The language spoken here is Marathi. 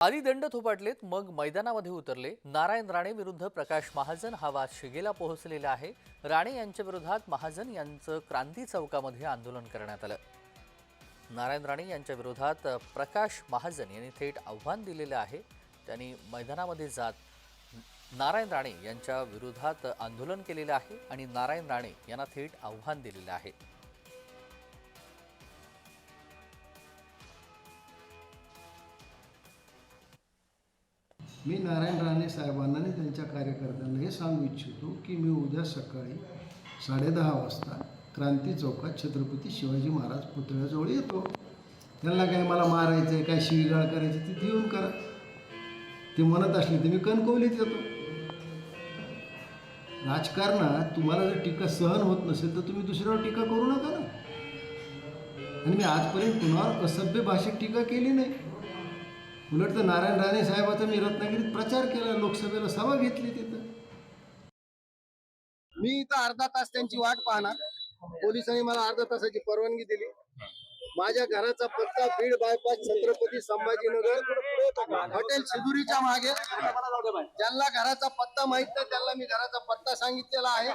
आधी दंड थोपाटलेत मग मैदानामध्ये उतरले. नारायण राणे विरुद्ध प्रकाश महाजन हा वाद शिगेला पोहोचलेला आहे. राणे यांच्या विरोधात महाजन यांचं क्रांती चौकामध्ये आंदोलन करण्यात आलं. नारायण राणे यांच्या विरोधात प्रकाश महाजन यांनी थेट आव्हान दिलेलं आहे. त्यांनी मैदानामध्ये जात नारायण राणे यांच्या विरोधात आंदोलन केलेलं आहे आणि नारायण राणे यांना थेट आव्हान दिलेलं आहे. मी नारायण राणे साहेबांना आणि त्यांच्या कार्यकर्त्यांना हे सांगू इच्छितो की मी उद्या सकाळी साडेदहा वाजता क्रांती चौकात छत्रपती शिवाजी महाराज पुतळ्याजवळ येतो. त्यांना काय मला मारायचं आहे काय शिवीगाळ करायची तिथे येऊन करा. ते म्हणत असले तर मी कणकवलीत येतो राजकारणात तुम्हाला जर टीका सहन होत नसेल तर तुम्ही दुसऱ्यावर टीका करू नका ना. आणि मी आजपर्यंत कुणावर असभ्य भाषेत टीका केली नाही. उलट तर नारायण राणे साहेबाचा मी रत्नागिरीत प्रचार केला लोकसभेला सभा घेतली तिथं. मी इथं अर्धा तास त्यांची वाट पाहणार. पोलिसांनी मला अर्धा तासाची परवानगी दिली. माझ्या घराचा पत्ता बीड बायपास छत्रपती संभाजीनगर हॉटेल सिदुरीच्या मागे. ज्यांना घराचा पत्ता माहीत नाही त्यांना मी घराचा पत्ता सांगितलेला आहे.